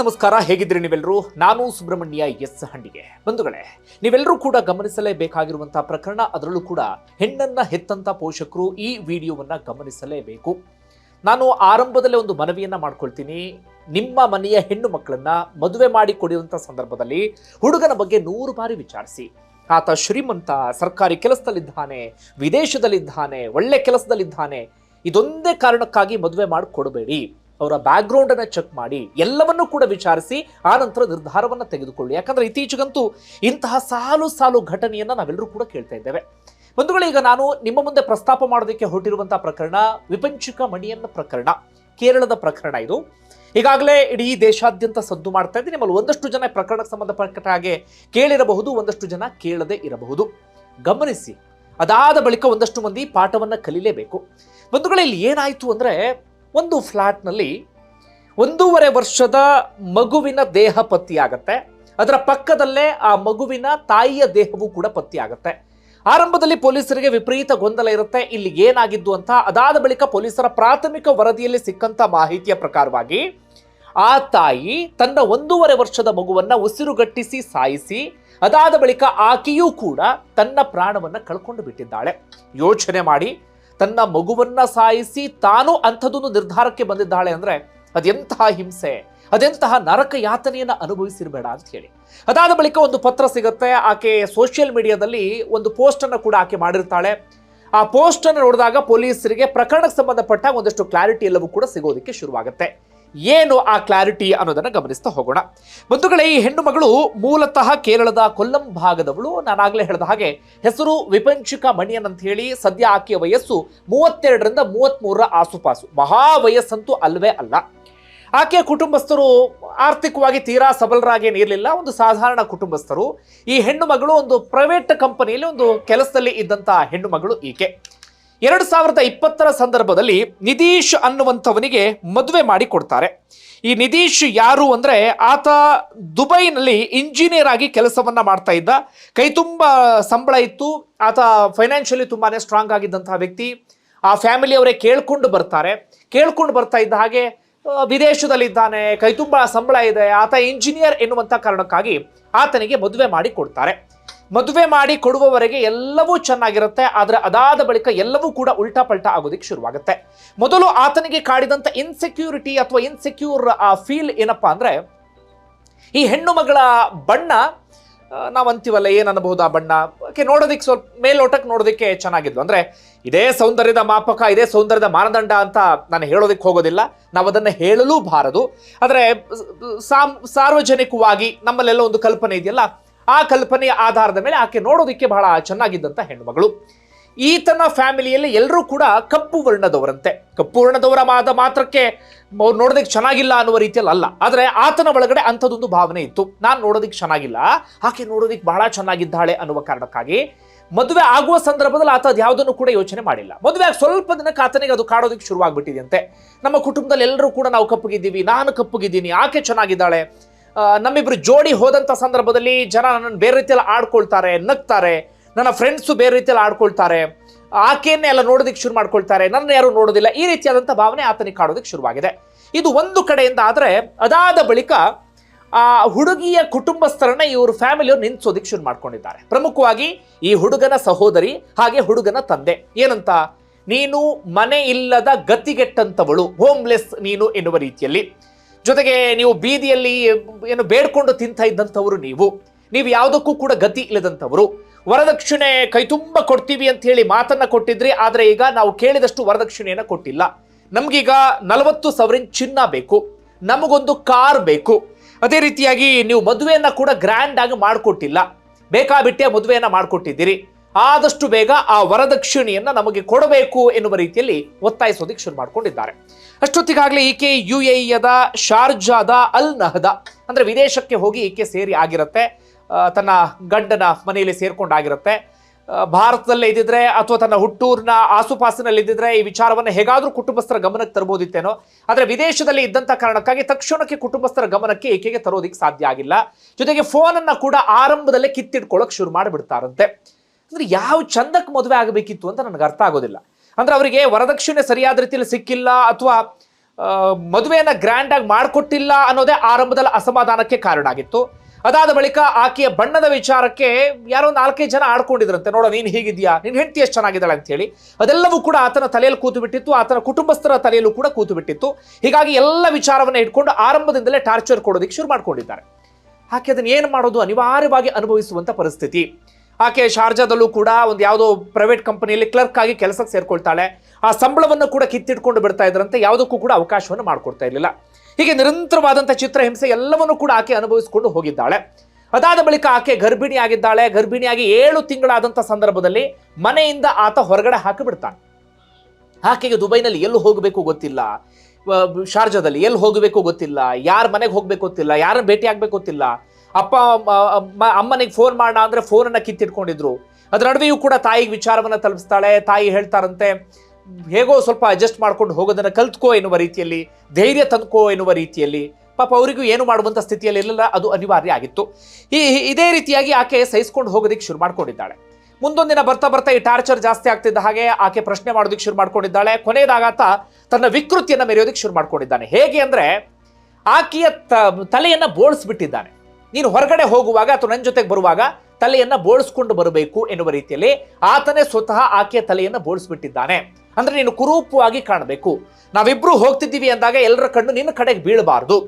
ನಮಸ್ಕಾರ, ಹೇಗಿದ್ದೀರಿ ನೀವೆಲ್ಲರೂ? ನಾನು ಸುಬ್ರಹ್ಮಣ್ಯ ಎಸ್ ಹಂಡಿಗೆ ಬಂಧುಗಳೇ, ನೀವೆಲ್ಲರೂ ಕೂಡ ಗಮನಿಸಲೇಬೇಕಾಗಿರುವಂತಹ ಪ್ರಕರಣ, ಅದರಲ್ಲೂ ಕೂಡ ಹೆಣ್ಣನ್ನ ಹೆತ್ತಂತ ಪೋಷಕರು ಈ ವಿಡಿಯೋವನ್ನ ಗಮನಿಸಲೇಬೇಕು. ನಾನು ಆರಂಭದಲ್ಲೇ ಒಂದು ಮನವಿಯನ್ನ ಮಾಡ್ಕೊಳ್ತೀನಿ. ನಿಮ್ಮ ಮನೆಯ ಹೆಣ್ಣು ಮಕ್ಕಳನ್ನ ಮದುವೆ ಮಾಡಿ ಕೊಡುವಂತ ಸಂದರ್ಭದಲ್ಲಿ ಹುಡುಗನ ಬಗ್ಗೆ ನೂರು ಬಾರಿ ವಿಚಾರಿಸಿ. ಆತ ಶ್ರೀಮಂತ, ಸರ್ಕಾರಿ ಕೆಲಸದಲ್ಲಿದ್ದಾನೆ, ವಿದೇಶದಲ್ಲಿದ್ದಾನೆ, ಒಳ್ಳೆ ಕೆಲಸದಲ್ಲಿದ್ದಾನೆ. ಇದೊಂದೇ ಕಾರಣಕ್ಕಾಗಿ ಮದುವೆ ಮಾಡಿ ಕೊಡಬೇಡಿ ಅವರ ಬ್ಯಾಕ್ಗ್ರೌಂಡ್ ಅನ್ನ ಚೆಕ್ ಮಾಡಿ ಎಲ್ಲವನ್ನೂ ಕೂಡ ವಿಚಾರಿಸಿ ಆ ನಂತರ ನಿರ್ಧಾರವನ್ನು ತೆಗೆದುಕೊಳ್ಳಿ. ಯಾಕಂದ್ರೆ ಇತ್ತೀಚೆಗಂತೂ ಇಂತಹ ಸಾಲು ಸಾಲು ಘಟನೆಯನ್ನ ನಾವೆಲ್ಲರೂ ಕೂಡ ಕೇಳ್ತಾ ಇದ್ದೇವೆ. ಬಂಧುಗಳೇ, ಈಗ ನಾನು ನಿಮ್ಮ ಮುಂದೆ ಪ್ರಸ್ತಾಪ ಮಾಡೋದಕ್ಕೆ ಹೊರಟಿರುವಂತಹ ಪ್ರಕರಣ, ವಿಪಂಚಿಕ ಮಣಿಯನ್ನ ಪ್ರಕರಣ, ಕೇರಳದ ಪ್ರಕರಣ ಇದು. ಈಗಾಗಲೇ ಇಡೀ ದೇಶಾದ್ಯಂತ ಸದ್ದು ಮಾಡ್ತಾ ಇದ್ದೀನಿ. ನಿಮ್ಮಲ್ಲಿ ಒಂದಷ್ಟು ಜನ ಪ್ರಕರಣಕ್ಕೆ ಸಂಬಂಧಪಟ್ಟ ಹಾಗೆ ಕೇಳಿರಬಹುದು, ಒಂದಷ್ಟು ಜನ ಕೇಳದೆ ಇರಬಹುದು. ಗಮನಿಸಿ. ಅದಾದ ಬಳಿಕ ಒಂದಷ್ಟು ಮಂದಿ ಪಾಠವನ್ನ ಕಲೀಲೇಬೇಕು. ಬಂಧುಗಳೇ, ಇಲ್ಲಿ ಏನಾಯ್ತು ಅಂದ್ರೆ ಒಂದು ಫ್ಲಾಟ್ನಲ್ಲಿ ಒಂದೂವರೆ ವರ್ಷದ ಮಗುವಿನ ದೇಹ ಪತ್ತೆಯಾಗತ್ತೆ. ಅದರ ಪಕ್ಕದಲ್ಲೇ ಆ ಮಗುವಿನ ತಾಯಿಯ ದೇಹವೂ ಕೂಡ ಪತ್ತೆಯಾಗತ್ತೆ. ಆರಂಭದಲ್ಲಿ ಪೊಲೀಸರಿಗೆ ವಿಪರೀತ ಗೊಂದಲ ಇರುತ್ತೆ. ಇಲ್ಲಿ ಏನಾಗಿದ್ದು ಅಂತ ಅದಾದ ಬಳಿಕ ಪೊಲೀಸರ ಪ್ರಾಥಮಿಕ ವರದಿಯಲ್ಲಿ ಸಿಕ್ಕಂತ ಮಾಹಿತಿಯ ಪ್ರಕಾರವಾಗಿ ಆ ತಾಯಿ ತನ್ನ ಒಂದೂವರೆ ವರ್ಷದ ಮಗುವನ್ನ ಉಸಿರುಗಟ್ಟಿಸಿ ಸಾಯಿಸಿ, ಅದಾದ ಬಳಿಕ ಆಕೆಯೂ ಕೂಡ ತನ್ನ ಪ್ರಾಣವನ್ನ ಕಳ್ಕೊಂಡು ಬಿಟ್ಟಿದ್ದಾಳೆ. ಯೋಚನೆ ಮಾಡಿ ತನ್ನ ಮಗುವನ್ನ ಸಾಯಿಸಿ ತಾನು ಅಂಥದ್ದೊಂದು ನಿರ್ಧಾರಕ್ಕೆ ಬಂದಿದ್ದಾಳೆ ಅಂದ್ರೆ ಅದೆಂತಹ ಹಿಂಸೆ, ಅದೆಂತಹ ನರಕ ಯಾತನೆಯನ್ನು ಅನುಭವಿಸಿರಬೇಡ ಅಂತ ಹೇಳಿ. ಅದಾದ ಬಳಿಕ ಒಂದು ಪತ್ರ ಸಿಗುತ್ತೆ, ಆಕೆ ಸೋಷಿಯಲ್ ಮೀಡಿಯಾದಲ್ಲಿ ಒಂದು ಪೋಸ್ಟ್ ಅನ್ನು ಕೂಡ ಆಕೆ ಮಾಡಿರ್ತಾಳೆ. ಆ ಪೋಸ್ಟ್ ಅನ್ನು ನೋಡಿದಾಗ ಪೊಲೀಸರಿಗೆ ಪ್ರಕರಣಕ್ಕೆ ಸಂಬಂಧಪಟ್ಟ ಒಂದಷ್ಟು ಕ್ಲಾರಿಟಿ ಎಲ್ಲವೂ ಕೂಡ ಸಿಗೋದಕ್ಕೆ ಶುರುವಾಗುತ್ತೆ. ಏನು ಆ ಕ್ಲಾರಿಟಿ ಅನ್ನೋದನ್ನ ಗಮನಿಸ್ತಾ ಹೋಗೋಣ. ಬಂಧುಗಳೇ, ಈ ಹೆಣ್ಣು ಮಗಳು ಮೂಲತಃ ಕೇರಳದ ಕೊಲ್ಲಂ ಭಾಗದವಳು. ನಾನಾಗಲೇ ಹೇಳಿದ ಹಾಗೆ ಹೆಸರು ವಿಪಂಚಿಕ ಮಣಿಯನ್ ಅಂತ ಹೇಳಿ ಸದ್ಯ ಆಕೆಯ ವಯಸ್ಸು ಮೂವತ್ತೆರಡರಿಂದ ಮೂವತ್ತ್ಮೂರರ ಆಸುಪಾಸು. ಮಹಾ ವಯಸ್ಸಂತೂ ಅಲ್ವೇ ಅಲ್ಲ. ಆಕೆಯ ಕುಟುಂಬಸ್ಥರು ಆರ್ಥಿಕವಾಗಿ ತೀರಾ ಸಬಲರಾಗೇನಿರಲಿಲ್ಲ ಒಂದು ಸಾಧಾರಣ ಕುಟುಂಬಸ್ಥರು. ಈ ಹೆಣ್ಣು ಮಗಳು ಒಂದು ಪ್ರೈವೇಟ್ ಕಂಪನಿಯಲ್ಲಿ ಒಂದು ಕೆಲಸದಲ್ಲಿ ಇದ್ದಂತಹ ಹೆಣ್ಣು ಮಗಳು ಈಕೆ. ಎರಡು ಸಾವಿರದ ಇಪ್ಪತ್ತರ ಸಂದರ್ಭದಲ್ಲಿ ನಿಧೀಶ್ ಅನ್ನುವಂಥವನಿಗೆ ಮದುವೆ ಮಾಡಿ ಕೊಡ್ತಾರೆ ಈ ನಿಧೀಶ್ ಯಾರು ಅಂದರೆ ಆತ ದುಬೈನಲ್ಲಿ ಇಂಜಿನಿಯರ್ ಆಗಿ ಕೆಲಸವನ್ನು ಮಾಡ್ತಾ ಇದ್ದ. ಕೈ ತುಂಬ ಸಂಬಳ ಇತ್ತು. ಆತ ಫೈನಾನ್ಷಿಯಲಿ ತುಂಬಾ ಸ್ಟ್ರಾಂಗ್ ಆಗಿದ್ದಂತಹ ವ್ಯಕ್ತಿ. ಆ ಫ್ಯಾಮಿಲಿಯವರೇ ಕೇಳ್ಕೊಂಡು ಬರ್ತಾರೆ. ಕೇಳ್ಕೊಂಡು ಬರ್ತಾ ಇದ್ದ ಹಾಗೆ ವಿದೇಶದಲ್ಲಿದ್ದಾನೆ ಕೈ ತುಂಬ ಸಂಬಳ ಇದೆ. ಆತ ಇಂಜಿನಿಯರ್ ಎನ್ನುವಂಥ ಕಾರಣಕ್ಕಾಗಿ ಆತನಿಗೆ ಮದುವೆ ಮಾಡಿ ಕೊಡ್ತಾರೆ ಮದುವೆ ಮಾಡಿ ಕೊಡುವವರೆಗೆ ಎಲ್ಲವೂ ಚೆನ್ನಾಗಿರುತ್ತೆ, ಆದರೆ ಅದಾದ ಬಳಿಕ ಎಲ್ಲವೂ ಕೂಡ ಉಲ್ಟಾ ಪಲ್ಟಾ ಆಗೋದಕ್ಕೆ ಶುರುವಾಗುತ್ತೆ. ಮೊದಲು ಆತನಿಗೆ ಕಾಡಿದಂಥ ಇನ್ಸೆಕ್ಯೂರಿಟಿ ಅಥವಾ ಇನ್ಸೆಕ್ಯೂರ್ ಆ ಫೀಲ್ ಏನಪ್ಪಾ ಅಂದ್ರೆ, ಈ ಹೆಣ್ಣು ಮಗಳ ಬಣ್ಣ ನಾವು ಅಂತೀವಲ್ಲ, ಏನು ಆ ಬಣ್ಣ? ಓಕೆ ನೋಡೋದಿಕ್ಕೆ ಸ್ವಲ್ಪ ಮೇಲೋಟಕ್ಕೆ ನೋಡೋದಕ್ಕೆ ಚೆನ್ನಾಗಿದ್ವು. ಅಂದ್ರೆ ಇದೇ ಸೌಂದರ್ಯದ ಮಾಪಕ, ಇದೇ ಸೌಂದರ್ಯದ ಮಾನದಂಡ ಅಂತ ನಾನು ಹೇಳೋದಕ್ಕೆ ಹೋಗೋದಿಲ್ಲ. ನಾವು ಅದನ್ನು ಹೇಳಲೂ ಬಾರದು. ಆದರೆ ಸಾರ್ವಜನಿಕವಾಗಿ ನಮ್ಮಲ್ಲೆಲ್ಲ ಒಂದು ಕಲ್ಪನೆ ಇದೆಯಲ್ಲ ಆ ಕಲ್ಪನೆಯ ಆಧಾರದ ಮೇಲೆ ಆಕೆ ನೋಡೋದಕ್ಕೆ ಬಹಳ ಚೆನ್ನಾಗಿದ್ದಂಥ ಹೆಣ್ಮಗಳು ಈತನ ಫ್ಯಾಮಿಲಿಯಲ್ಲಿ ಎಲ್ಲರೂ ಕೂಡ ಕಪ್ಪು ವರ್ಣದವರಂತೆ. ಕಪ್ಪು ವರ್ಣದವರ ಮಾದ ಮಾತ್ರಕ್ಕೆ ಅವ್ರು ನೋಡೋದಕ್ಕೆ ಚೆನ್ನಾಗಿಲ್ಲ ಅನ್ನುವ ರೀತಿಯಲ್ಲಿ ಅಲ್ಲ. ಆದರೆ ಆತನ ಒಳಗಡೆ ಅಂಥದ್ದೊಂದು ಭಾವನೆ ಇತ್ತು. ನಾನು ನೋಡೋದಕ್ಕೆ ಚೆನ್ನಾಗಿಲ್ಲ, ಆಕೆ ನೋಡೋದಕ್ಕೆ ಬಹಳ ಚೆನ್ನಾಗಿದ್ದಾಳೆ ಅನ್ನುವ ಕಾರಣಕ್ಕಾಗಿ ಮದುವೆ ಆಗುವ ಸಂದರ್ಭದಲ್ಲಿ ಆತ ಅದು ಯಾವುದನ್ನು ಕೂಡ ಯೋಚನೆ ಮಾಡಿಲ್ಲ. ಮದುವೆ ಸ್ವಲ್ಪ ದಿನಕ್ಕೆ ಆತನಿಗೆ ಅದು ಕಾಡೋದಕ್ಕೆ ಶುರುವಾಗ್ಬಿಟ್ಟಿದೆಯಂತೆ ನಮ್ಮ ಕುಟುಂಬದಲ್ಲಿ ಎಲ್ಲರೂ ಕೂಡ ನಾವು ಕಪ್ಪಗಿದ್ದೀವಿ, ನಾನು ಕಪ್ಪುಗಿದ್ದೀನಿ, ಆಕೆ ಚೆನ್ನಾಗಿದ್ದಾಳೆ ನಮ್ಮಿಬ್ರು ಜೋಡಿ ಹೋದಂಥ ಸಂದರ್ಭದಲ್ಲಿ ಜನ ನನ್ನನ್ನು ಬೇರೆ ರೀತಿಯಲ್ಲಿ ಆಡ್ಕೊಳ್ತಾರೆ, ನಗ್ತಾರೆ. ನನ್ನ ಫ್ರೆಂಡ್ಸು ಬೇರೆ ರೀತಿಯಲ್ಲಿ ಆಡ್ಕೊಳ್ತಾರೆ. ಆಕೆಯನ್ನೇ ಎಲ್ಲ ನೋಡೋದಕ್ಕೆ ಶುರು ಮಾಡ್ಕೊಳ್ತಾರೆ. ನನ್ನ ಯಾರು ನೋಡೋದಿಲ್ಲ. ಈ ರೀತಿಯಾದಂಥ ಭಾವನೆ ಆತನಿಗೆ ಕಾಡೋದಕ್ಕೆ ಶುರುವಾಗಿದೆ. ಇದು ಒಂದು ಕಡೆಯಿಂದ ಆದರೆ, ಅದಾದ ಬಳಿಕ ಆ ಹುಡುಗಿಯ ಕುಟುಂಬಸ್ಥರನ್ನ ಇವರು ಫ್ಯಾಮಿಲಿಯವರು ನಿಂತ್ಸೋದಕ್ಕೆ ಶುರು ಮಾಡ್ಕೊಂಡಿದ್ದಾರೆ. ಪ್ರಮುಖವಾಗಿ ಈ ಹುಡುಗನ ಸಹೋದರಿ, ಹಾಗೆ ಹುಡುಗನ ತಂದೆ. ಏನಂತ? ನೀನು ಮನೆ ಇಲ್ಲದ ಗತಿಗೆಟ್ಟಂತವಳು ಹೋಮ್ಲೆಸ್ ನೀನು ಎನ್ನುವ ರೀತಿಯಲ್ಲಿ. ಜೊತೆಗೆ ನೀವು ಬೀದಿಯಲ್ಲಿ ಏನು ಬೇಡ್ಕೊಂಡು ತಿಂತ ಇದ್ದಂಥವರು ನೀವು. ನೀವು ಯಾವುದಕ್ಕೂ ಕೂಡ ಗತಿ ಇಲ್ಲದಂಥವರು. ವರದಕ್ಷಿಣೆ ಕೈ ತುಂಬ ಕೊಡ್ತೀವಿ ಅಂತ ಹೇಳಿ ಮಾತನ್ನ ಕೊಟ್ಟಿದ್ರಿ, ಆದರೆ ಈಗ ನಾವು ಕೇಳಿದಷ್ಟು ವರದಕ್ಷಿಣೆಯನ್ನ ಕೊಟ್ಟಿಲ್ಲ. ನಮ್ಗೀಗ ನಲವತ್ತು ಸಾವಿರ ಚಿನ್ನ ಬೇಕು. ನಮಗೊಂದು ಕಾರ್ ಬೇಕು. ಅದೇ ರೀತಿಯಾಗಿ ನೀವು ಮದುವೆಯನ್ನ ಕೂಡ ಗ್ರ್ಯಾಂಡ್ ಆಗಿ ಮಾಡಿಕೊಟ್ಟಿಲ್ಲ. ಬೇಕಾಬಿಟ್ಟೆ ಮದುವೆಯನ್ನ ಮಾಡಿಕೊಟ್ಟಿದ್ದೀರಿ. ಆದಷ್ಟು ಬೇಗ ಆ ವರದಕ್ಷಿಣೆಯನ್ನ ನಮಗೆ ಕೊಡಬೇಕು ಎನ್ನುವ ರೀತಿಯಲ್ಲಿ ಒತ್ತಾಯಿಸೋದಕ್ಕೆ ಶುರು ಮಾಡ್ಕೊಂಡಿದ್ದಾರೆ. ಅಷ್ಟೊತ್ತಿಗಾಗಲೇ ಈಕೆ ಯು ಎದ ಶಾರ್ಜಾದ ಅಲ್ ನಹದ, ಅಂದ್ರೆ ವಿದೇಶಕ್ಕೆ ಹೋಗಿ ಈಕೆ ಸೇರಿ ಆಗಿರುತ್ತೆ. ತನ್ನ ಗಂಡನ ಮನೆಯಲ್ಲಿ ಸೇರ್ಕೊಂಡಾಗಿರುತ್ತೆ. ಭಾರತದಲ್ಲೇ ಇದ್ದಿದ್ರೆ ಅಥವಾ ತನ್ನ ಹುಟ್ಟೂರಿನ ಆಸುಪಾಸಿನಲ್ಲಿ ಇದ್ದಿದ್ರೆ ಈ ವಿಚಾರವನ್ನು ಹೇಗಾದರೂ ಕುಟುಂಬಸ್ಥರ ಗಮನಕ್ಕೆ ತರಬಹುದಿತ್ತೇನೋ ಆದರೆ ವಿದೇಶದಲ್ಲಿ ಇದ್ದಂಥ ಕಾರಣಕ್ಕಾಗಿ ತಕ್ಷಣಕ್ಕೆ ಕುಟುಂಬಸ್ಥರ ಗಮನಕ್ಕೆ ಈಕೆಗೆ ತರೋದಿಕ್ಕೆ ಸಾಧ್ಯ ಆಗಿಲ್ಲ. ಜೊತೆಗೆ ಫೋನನ್ನು ಕೂಡ ಆರಂಭದಲ್ಲೇ ಕಿತ್ತಿಡ್ಕೊಳ್ಳೋಕೆ ಶುರು ಮಾಡಿಬಿಡ್ತಾರಂತೆ. ಅಂದ್ರೆ ಯಾವ ಚಂದಕ್ಕೆ ಮದುವೆ ಆಗಬೇಕಿತ್ತು ಅಂತ ನನಗೆ ಅರ್ಥ ಆಗೋದಿಲ್ಲ. ಅಂದ್ರೆ ಅವರಿಗೆ ವರದಕ್ಷಿಣೆ ಸರಿಯಾದ ರೀತಿಯಲ್ಲಿ ಸಿಕ್ಕಿಲ್ಲ ಅಥವಾ ಮದುವೆಯನ್ನ ಗ್ರ್ಯಾಂಡ್ ಆಗಿ ಮಾಡಿಕೊಟ್ಟಿಲ್ಲ ಅನ್ನೋದೇ ಆರಂಭದಲ್ಲಿ ಅಸಮಾಧಾನಕ್ಕೆ ಕಾರಣ ಆಗಿತ್ತು. ಅದಾದ ಬಳಿಕ ಆಕೆಯ ಬಣ್ಣದ ವಿಚಾರಕ್ಕೆ ಯಾರೋ ನಾಲ್ಕೈದು ಜನ ಆಡ್ಕೊಂಡಿದ್ರಂತೆ, ನೋಡೋ ನೀನು ಹೀಗಿದ್ಯಾ ನಿನ್ನ ಹೆಂಡತಿ ಎಷ್ಟು ಚೆನ್ನಾಗಿದ್ದಾಳೆ ಅಂತ ಹೇಳಿ ಅದೆಲ್ಲವೂ ಕೂಡ ಆತನ ತಲೆಯಲ್ಲಿ ಕೂತು ಬಿಟ್ಟಿತ್ತು ಆತನ ಕುಟುಂಬಸ್ಥರ ತಲೆಯಲ್ಲೂ ಕೂಡ ಕೂತು ಬಿಟ್ಟಿತ್ತು ಹೀಗಾಗಿ ಎಲ್ಲ ವಿಚಾರವನ್ನ ಇಟ್ಕೊಂಡು ಆರಂಭದಿಂದಲೇ ಟಾರ್ಚರ್ ಕೊಡೋದಕ್ಕೆ ಶುರು ಮಾಡ್ಕೊಂಡಿದ್ದಾರೆ. ಆಕೆ ಅದನ್ನ ಏನು ಮಾಡೋದು ಅನಿವಾರ್ಯವಾಗಿ ಅನುಭವಿಸುವಂತ ಪರಿಸ್ಥಿತಿ. ಆಕೆ ಶಾರ್ಜಾದಲ್ಲೂ ಕೂಡ ಒಂದು ಯಾವುದೋ ಪ್ರೈವೇಟ್ ಕಂಪನಿಯಲ್ಲಿ ಕ್ಲರ್ಕ್ ಆಗಿ ಕೆಲಸಕ್ಕೆ ಸೇರ್ಕೊಳ್ತಾಳೆ. ಆ ಸಂಬಳವನ್ನು ಕೂಡ ಕಿತ್ತಿಟ್ಕೊಂಡು ಬಿಡ್ತಾ ಇದ್ರಂತೆ. ಯಾವುದಕ್ಕೂ ಕೂಡ ಅವಕಾಶವನ್ನು ಮಾಡಿಕೊಡ್ತಾ ಇರಲಿಲ್ಲ. ಹೀಗೆ ನಿರಂತರವಾದಂಥ ಚಿತ್ರಹಿಂಸೆ ಎಲ್ಲವನ್ನೂ ಕೂಡ ಆಕೆ ಅನುಭವಿಸಿಕೊಂಡು ಹೋಗಿದ್ದಾಳೆ. ಅದಾದ ಬಳಿಕ ಆಕೆ ಗರ್ಭಿಣಿಯಾಗಿದ್ದಾಳೆ. ಗರ್ಭಿಣಿಯಾಗಿ ಏಳು ತಿಂಗಳಾದಂಥ ಸಂದರ್ಭದಲ್ಲಿ ಮನೆಯಿಂದ ಆತ ಹೊರಗಡೆ ಹಾಕಿಬಿಡ್ತಾನೆ. ಆಕೆಗೆ ದುಬೈನಲ್ಲಿ ಎಲ್ಲಿ ಹೋಗಬೇಕು ಗೊತ್ತಿಲ್ಲ. ಶಾರ್ಜಾದಲ್ಲಿ ಎಲ್ಲಿ ಹೋಗಬೇಕು ಗೊತ್ತಿಲ್ಲ. ಯಾರ ಮನೆಗೆ ಹೋಗ್ಬೇಕು ಗೊತ್ತಿಲ್ಲ. ಯಾರನ್ನ ಭೇಟಿ ಆಗಬೇಕು ಗೊತ್ತಿಲ್ಲ. ಅಪ್ಪ ಅಮ್ಮ- ಅಮ್ಮ- ಅಮ್ಮನಿಗೆ ಫೋನ್ ಮಾಡೋಣ ಅಂದ್ರೆ ಫೋನನ್ನು ಕಿತ್ತಿಟ್ಕೊಂಡಿದ್ರು. ಅದ್ರ ನಡುವೆಯೂ ಕೂಡ ತಾಯಿಗೆ ವಿಚಾರವನ್ನ ತಲುಪಿಸ್ತಾಳೆ, ತಾಯಿ ಹೇಳ್ತಾರಂತೆ, ಹೇಗೋ ಸ್ವಲ್ಪ ಅಡ್ಜಸ್ಟ್ ಮಾಡ್ಕೊಂಡು ಹೋಗೋದನ್ನ ಕಲ್ತ್ಕೋ ಎನ್ನುವ ರೀತಿಯಲ್ಲಿ, ಧೈರ್ಯ ತಂದ್ಕೋ ಎನ್ನುವ ರೀತಿಯಲ್ಲಿ. ಪಾಪ ಅವರಿಗೂ ಏನು ಮಾಡುವಂಥ ಸ್ಥಿತಿಯಲ್ಲಿ ಇರಲಿಲ್ಲ, ಅದು ಅನಿವಾರ್ಯ ಆಗಿತ್ತು. ಈ ಇದೇ ರೀತಿಯಾಗಿ ಆಕೆ ಸಹಿಸ್ಕೊಂಡು ಹೋಗೋದಕ್ಕೆ ಶುರು ಮಾಡ್ಕೊಂಡಿದ್ದಾಳೆ. ಮುಂದೊಂದಿನ ಬರ್ತಾ ಬರ್ತಾ ಈ ಟಾರ್ಚರ್ ಜಾಸ್ತಿ ಆಗ್ತಿದ್ದ ಹಾಗೆ ಆಕೆ ಪ್ರಶ್ನೆ ಮಾಡೋದಕ್ಕೆ ಶುರು ಮಾಡ್ಕೊಂಡಿದ್ದಾಳೆ. ಕೊನೆಯದಾಗಾತ ತನ್ನ ವಿಕೃತಿಯನ್ನು ಮೆರೆಯೋದಕ್ಕೆ ಶುರು ಮಾಡ್ಕೊಂಡಿದ್ದಾನೆ. ಹೇಗೆ ಅಂದರೆ, ಆಕೆಯ ತಲೆಯನ್ನ ಬೋಳಿಸ್ಬಿಟ್ಟಿದ್ದಾನೆ. ನೀನು ಹೊರಗಡೆ ಹೋಗುವಾಗ ಅಥವಾ ನನ್ನ ಜೊತೆಗೆ ಬರುವಾಗ ತಲೆಯನ್ನ ಬೋಳಿಸ್ಕೊಂಡು ಬರಬೇಕು ಎನ್ನುವ ರೀತಿಯಲ್ಲಿ ಆತನೇ ಸ್ವತಃ ಆಕೆಯ ತಲೆಯನ್ನ ಬೋಳಿಸ್ಬಿಟ್ಟಿದ್ದಾನೆ. ಅಂದ್ರೆ ನೀನು ಕುರೂಪವಾಗಿ ಕಾಣಬೇಕು. ನಾವಿಬ್ರು ಹೋಗ್ತಿದ್ದೀವಿ ಅಂದಾಗ ಎಲ್ಲರ ಕಣ್ಣು ನಿನ್ನ ಕಡೆಗೆ ಬೀಳಬಾರ್ದು.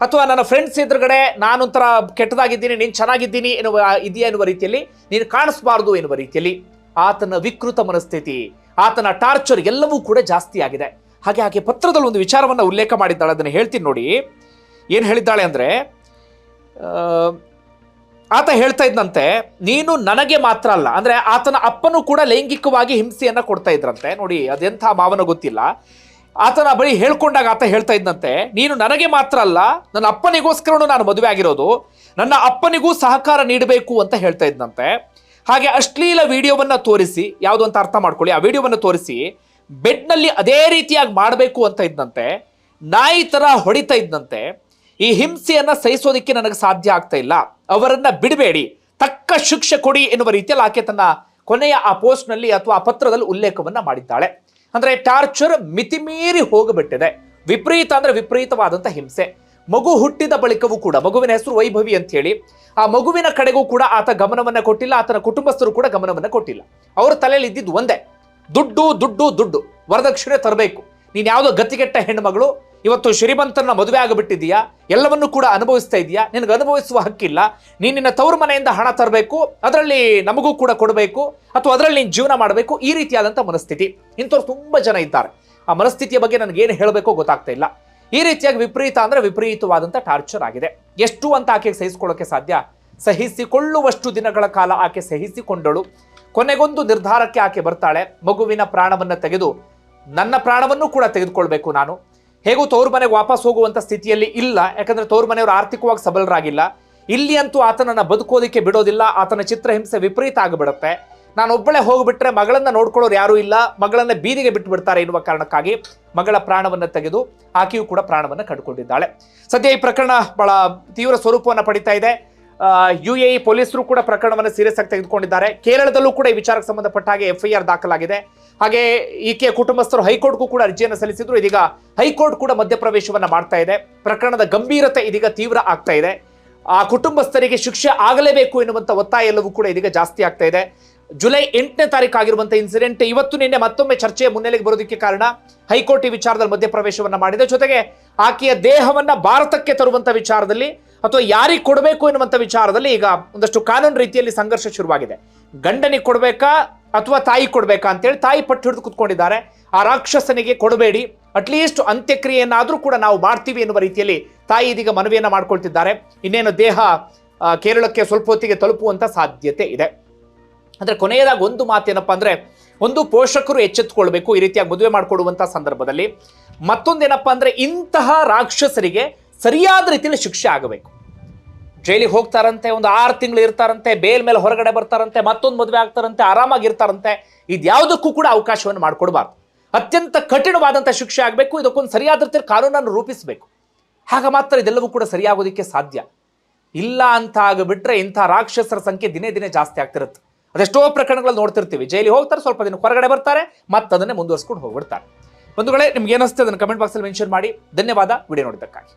ಅಥವಾ ನನ್ನ ಫ್ರೆಂಡ್ಸ್ ಎದುರುಗಡೆ ನಾನೊಂಥರ ಕೆಟ್ಟದಾಗಿದ್ದೀನಿ, ನೀನು ಚೆನ್ನಾಗಿದ್ದೀನಿ ಎನ್ನುವ ಇದೆಯಾ ಎನ್ನುವ ರೀತಿಯಲ್ಲಿ ನೀನು ಕಾಣಿಸ್ಬಾರ್ದು ಎನ್ನುವ ರೀತಿಯಲ್ಲಿ ಆತನ ವಿಕೃತ ಮನಸ್ಥಿತಿ, ಆತನ ಟಾರ್ಚರ್ ಎಲ್ಲವೂ ಕೂಡ ಜಾಸ್ತಿ ಆಗಿದೆ. ಹಾಗೆ ಆಕೆ ಪತ್ರದಲ್ಲಿ ಒಂದು ವಿಚಾರವನ್ನು ಉಲ್ಲೇಖ ಮಾಡಿದ್ದಾಳೆ, ಅದನ್ನು ಹೇಳ್ತೀನಿ ನೋಡಿ. ಏನು ಹೇಳಿದ್ದಾಳೆ ಅಂದರೆ ಆತ ಹೇಳ್ತಾ ಇದ್ದಂತೆ ನೀನು ನನಗೆ ಮಾತ್ರ ಅಲ್ಲ, ಅಂದ್ರೆ ಆತನ ಅಪ್ಪನೂ ಕೂಡ ಲೈಂಗಿಕವಾಗಿ ಹಿಂಸೆಯನ್ನ ಕೊಡ್ತಾ ಇದ್ರಂತೆ. ನೋಡಿ, ಅದೆಂಥ ಮಾವನ ಗೊತ್ತಿಲ್ಲ. ಆತನ ಬಳಿ ಹೇಳ್ಕೊಂಡಾಗ ಆತ ಹೇಳ್ತಾ ಇದ್ದಂತೆ ನೀನು ನನಗೆ ಮಾತ್ರ ಅಲ್ಲ, ನನ್ನ ಅಪ್ಪನಿಗೋಸ್ಕರನು ನಾನು ಮದುವೆ ಆಗಿರೋದು, ನನ್ನ ಅಪ್ಪನಿಗೂ ಸಹಕಾರ ನೀಡಬೇಕು ಅಂತ ಹೇಳ್ತಾ ಇದ್ದಂತೆ ಹಾಗೆ ಅಶ್ಲೀಲ ವಿಡಿಯೋವನ್ನ ತೋರಿಸಿ, ಯಾವುದು ಅಂತ ಅರ್ಥ ಮಾಡ್ಕೊಳ್ಳಿ, ಆ ವಿಡಿಯೋವನ್ನು ತೋರಿಸಿ, ಬೆಡ್ನಲ್ಲಿ ಅದೇ ರೀತಿಯಾಗಿ ಮಾಡಬೇಕು ಅಂತ ಇದ್ದಂತೆ ನಾಯಿ ತರ ಹೊಡಿತಾ ಇದ್ದಂತೆ ಈ ಹಿಂಸೆಯನ್ನ ಸಹಿಸೋದಕ್ಕೆ ನನಗೆ ಸಾಧ್ಯ ಆಗ್ತಾ ಇಲ್ಲ. ಅವರನ್ನ ಬಿಡಬೇಡಿ. ತಕ್ಕ ಶಿಕ್ಷೆ ಕೊಡಿ ಎನ್ನುವ ರೀತಿಯಲ್ಲಿ ಆಕೆ ತನ್ನ ಕೊನೆಯ ಆ ಪೋಸ್ಟ್ನಲ್ಲಿ ಅಥವಾ ಆ ಪತ್ರದಲ್ಲಿ ಉಲ್ಲೇಖವನ್ನ ಮಾಡಿದ್ದಾಳೆ. ಅಂದ್ರೆ ಟಾರ್ಚರ್ ಮಿತಿಮೀರಿ ಹೋಗಿಬಿಟ್ಟಿದೆ. ವಿಪರೀತ ಅಂದ್ರೆ ವಿಪರೀತವಾದಂಥ ಹಿಂಸೆ. ಮಗು ಹುಟ್ಟಿದ ಬಳಿಕವೂ ಕೂಡ, ಮಗುವಿನ ಹೆಸರು ವೈಭವಿ ಅಂತ ಹೇಳಿ ಆ ಮಗುವಿನ ಕಡೆಗೂ ಕೂಡ ಆತ ಗಮನವನ್ನ ಕೊಟ್ಟಿಲ್ಲ, ಆತನ ಕುಟುಂಬಸ್ಥರು ಕೂಡ ಗಮನವನ್ನ ಕೊಟ್ಟಿಲ್ಲ. ಅವರ ತಲೆಯಲ್ಲಿ ಇದ್ದಿದ್ದು ಒಂದೇ. ದುಡ್ಡು ದುಡ್ಡು ದುಡ್ಡು. ವರದಕ್ಷಿಣೆ ತರಬೇಕು. ನೀನು ಯಾವುದೋ ಗತಿಗೆಟ್ಟ ಹೆಣ್ಣುಮಗಳು ಇವತ್ತು ಶ್ರೀಮಂತನ ಮದುವೆ ಆಗಿಬಿಟ್ಟಿದೆಯಾ ಎಲ್ಲವನ್ನೂ ಕೂಡ ಅನುಭವಿಸ್ತಾ ಇದೆಯಾ? ನಿನಗೆ ಅನುಭವಿಸುವ ಹಕ್ಕಿಲ್ಲ. ನೀನು ನಿನ್ನ ತವರು ಮನೆಯಿಂದ ಹಣ ತರಬೇಕು, ಅದರಲ್ಲಿ ನಮಗೂ ಕೂಡ ಕೊಡಬೇಕು, ಅಥವಾ ಅದರಲ್ಲಿ ನೀನು ಜೀವನ ಮಾಡಬೇಕು, ಈ ರೀತಿಯಾದಂಥ ಮನಸ್ಥಿತಿ. ಇಂಥವ್ರು ತುಂಬ ಜನ ಇದ್ದಾರೆ. ಆ ಮನಸ್ಥಿತಿಯ ಬಗ್ಗೆ ನನಗೆ ಏನು ಹೇಳಬೇಕೋ ಗೊತ್ತಾಗ್ತಾ ಇಲ್ಲ. ಈ ರೀತಿಯಾಗಿ ವಿಪರೀತ ಅಂದರೆ ವಿಪರೀತವಾದಂಥ ಟಾರ್ಚರ್ ಆಗಿದೆ. ಎಷ್ಟು ಅಂತ ಆಕೆಗೆ ಸಹಿಸಿಕೊಳ್ಳೋಕ್ಕೆ ಸಾಧ್ಯ? ಸಹಿಸಿಕೊಳ್ಳುವಷ್ಟು ದಿನಗಳ ಕಾಲ ಆಕೆ ಸಹಿಸಿಕೊಂಡಳು. ಕೊನೆಗೊಂದು ನಿರ್ಧಾರಕ್ಕೆ ಆಕೆ ಬರ್ತಾಳೆ. ಮಗುವಿನ ಪ್ರಾಣವನ್ನು ತೆಗೆದು, ನನ್ನ ಪ್ರಾಣವನ್ನು ಕೂಡ ತೆಗೆದುಕೊಳ್ಬೇಕು ನಾನು. ಹೇಗೂ ತವ್ರ ಮನೆಗೆ ವಾಪಸ್ ಹೋಗುವಂತ ಸ್ಥಿತಿಯಲ್ಲಿ ಇಲ್ಲ, ಯಾಕಂದ್ರೆ ತವ್ರ ಮನೆಯವರು ಆರ್ಥಿಕವಾಗಿ ಸಬಲರಾಗಿಲ್ಲ. ಇಲ್ಲಿ ಅಂತೂ ಆತನನ್ನ ಬದುಕೋದಿಕ್ಕೆ ಬಿಡೋದಿಲ್ಲ, ಆತನ ಚಿತ್ರಹಿಂಸೆ ವಿಪರೀತ ಆಗಿಬಿಡುತ್ತೆ. ನಾನು ಒಬ್ಬಳೇ ಹೋಗಿಬಿಟ್ರೆ ಮಗಳನ್ನ ನೋಡ್ಕೊಳ್ಳೋರು ಯಾರೂ ಇಲ್ಲ, ಮಗಳನ್ನ ಬೀದಿಗೆ ಬಿಟ್ಟು ಬಿಡ್ತಾರೆ ಎನ್ನುವ ಕಾರಣಕ್ಕಾಗಿ ಮಗಳ ಪ್ರಾಣವನ್ನ ತೆಗೆದು ಆಕೆಯೂ ಕೂಡ ಪ್ರಾಣವನ್ನ ಕಂಡುಕೊಂಡಿದ್ದಾಳೆ ಸದ್ಯ ಈ ಪ್ರಕರಣ ಬಹಳ ತೀವ್ರ ಸ್ವರೂಪವನ್ನು ಪಡಿತಾ ಇದೆ. ಯು ಎ ಪೊಲೀಸರು ಕೂಡ ಪ್ರಕರಣವನ್ನು ಸೀರಿಯಸ್ ಆಗಿ ತೆಗೆದುಕೊಂಡಿದ್ದಾರೆ. ಕೇರಳದಲ್ಲೂ ಕೂಡ ಈ ವಿಚಾರಕ್ಕೆ ಸಂಬಂಧಪಟ್ಟ ಹಾಗೆ ಎಫ್ಐಆರ್ ದಾಖಲಾಗಿದೆ. ಹಾಗೆ ಈಕೆ ಕುಟುಂಬಸ್ಥರು ಹೈಕೋರ್ಟ್ಗೂ ಕೂಡ ಅರ್ಜಿಯನ್ನು ಸಲ್ಲಿಸಿದ್ರು. ಇದೀಗ ಹೈಕೋರ್ಟ್ ಕೂಡ ಮಧ್ಯಪ್ರವೇಶವನ್ನು ಮಾಡ್ತಾ ಇದೆ. ಪ್ರಕರಣದ ಗಂಭೀರತೆ ಇದೀಗ ತೀವ್ರ ಆಗ್ತಾ ಇದೆ. ಆ ಕುಟುಂಬಸ್ಥರಿಗೆ ಶಿಕ್ಷೆ ಆಗಲೇಬೇಕು ಎನ್ನುವಂಥ ಒತ್ತಾಯ ಎಲ್ಲವೂ ಕೂಡ ಇದೀಗ ಜಾಸ್ತಿ ಆಗ್ತಾ ಇದೆ. ಜುಲೈ ಎಂಟನೇ ತಾರೀಕು ಆಗಿರುವಂತ ಇನ್ಸಿಡೆಂಟ್ ಇವತ್ತು ನಿನ್ನೆ ಮತ್ತೊಮ್ಮೆ ಚರ್ಚೆಯ ಮುನ್ನೆಲೆಗೆ ಬರೋದಕ್ಕೆ ಕಾರಣ ಹೈಕೋರ್ಟ್ ಈ ವಿಚಾರದಲ್ಲಿ ಮಧ್ಯಪ್ರವೇಶವನ್ನು ಮಾಡಿದೆ. ಜೊತೆಗೆ ಆಕೆಯ ದೇಹವನ್ನ ಭಾರತಕ್ಕೆ ತರುವಂತ ವಿಚಾರದಲ್ಲಿ ಅಥವಾ ಯಾರಿಗೆ ಕೊಡಬೇಕು ಎನ್ನುವಂಥ ವಿಚಾರದಲ್ಲಿ ಈಗ ಒಂದಷ್ಟು ಕಾನೂನು ರೀತಿಯಲ್ಲಿ ಸಂಘರ್ಷ ಶುರುವಾಗಿದೆ. ಗಂಡನಿಗೆ ಕೊಡಬೇಕಾ ಅಥವಾ ತಾಯಿ ಕೊಡಬೇಕಾ ಅಂತೇಳಿ ತಾಯಿ ಪಟ್ಟು ಹಿಡಿದು ಕುತ್ಕೊಂಡಿದ್ದಾರೆ. ಆ ರಾಕ್ಷಸನಿಗೆ ಕೊಡಬೇಡಿ. ಅಟ್ಲೀಸ್ಟ್ ಅಂತ್ಯಕ್ರಿಯೆಯನ್ನಾದರೂ ಕೂಡ ನಾವು ಮಾಡ್ತೀವಿ ಎನ್ನುವ ರೀತಿಯಲ್ಲಿ ತಾಯಿ ಇದೀಗ ಮನವಿಯನ್ನು ಮಾಡ್ಕೊಳ್ತಿದ್ದಾರೆ. ಇನ್ನೇನು ದೇಹ ಕೇರಳಕ್ಕೆ ಸ್ವಲ್ಪ ಹೊತ್ತಿಗೆ ತಲುಪುವಂಥ ಸಾಧ್ಯತೆ ಇದೆ. ಅಂದರೆ ಕೊನೆಯದಾಗಿ ಒಂದು ಮಾತೇನಪ್ಪ ಅಂದರೆ ಒಂದು ಪೋಷಕರು ಎಚ್ಚೆತ್ತುಕೊಳ್ಬೇಕು, ಈ ರೀತಿಯಾಗಿ ಮದುವೆ ಮಾಡಿಕೊಡುವಂಥ ಸಂದರ್ಭದಲ್ಲಿ. ಮತ್ತೊಂದೇನಪ್ಪ ಅಂದರೆ ಇಂತಹ ರಾಕ್ಷಸರಿಗೆ ಸರಿಯಾದ ರೀತಿಯಲ್ಲಿ ಶಿಕ್ಷೆ ಆಗಬೇಕು. ಜೈಲಿಗೆ ಹೋಗ್ತಾರಂತೆ, ಒಂದು ಆರು ತಿಂಗಳು ಇರ್ತಾರಂತೆ, ಬೇಲ್ ಮೇಲೆ ಹೊರಗಡೆ ಬರ್ತಾರಂತೆ, ಮತ್ತೊಂದು ಮದುವೆ ಆಗ್ತಾರಂತೆ ಆರಾಮಾಗಿರ್ತಾರಂತೆ ಇದ್ಯಾವುದಕ್ಕೂ ಕೂಡ ಅವಕಾಶವನ್ನು ಮಾಡಿಕೊಡ್ಬಾರ್ದು. ಅತ್ಯಂತ ಕಠಿಣವಾದಂಥ ಶಿಕ್ಷೆ ಆಗಬೇಕು, ಇದಕ್ಕೊಂದು ಸರಿಯಾದ ರೀತಿಯ ಕಾನೂನನ್ನು ರೂಪಿಸಬೇಕು. ಆಗ ಮಾತ್ರ ಇದೆಲ್ಲವೂ ಕೂಡ ಸರಿಯಾಗೋದಕ್ಕೆ ಸಾಧ್ಯ. ಇಲ್ಲ ಅಂತ ಆಗಿಬಿಟ್ರೆ ಇಂಥ ರಾಕ್ಷಸರ ಸಂಖ್ಯೆ ದಿನೇ ದಿನೇ ಜಾಸ್ತಿ ಆಗ್ತಿರುತ್ತೆ. ಅದೆಷ್ಟೋ ಪ್ರಕರಣಗಳಲ್ಲಿ ನೋಡ್ತಿರ್ತೀವಿ. ಜೈಲಿಗೆ ಹೋಗ್ತಾರೆ, ಸ್ವಲ್ಪ ದಿನ ಹೊರಗಡೆ ಬರ್ತಾರೆ ಮತ್ತೆ ಅದನ್ನೇ ಮುಂದುವರ್ಸ್ಕೊಂಡು ಹೋಗ್ಬಿಡ್ತಾರೆ. ಬಂಧುಗಳೇ, ನಿಮ್ಗೆ ಏನಿಸುತ್ತೆ ಅದನ್ನು ಕಮೆಂಟ್ ಬಾಕ್ಸಲ್ಲಿ ಮೆನ್ಷನ್ ಮಾಡಿ. ಧನ್ಯವಾದ, ವಿಡಿಯೋ ನೋಡಿದ್ದಕ್ಕಾಗಿ.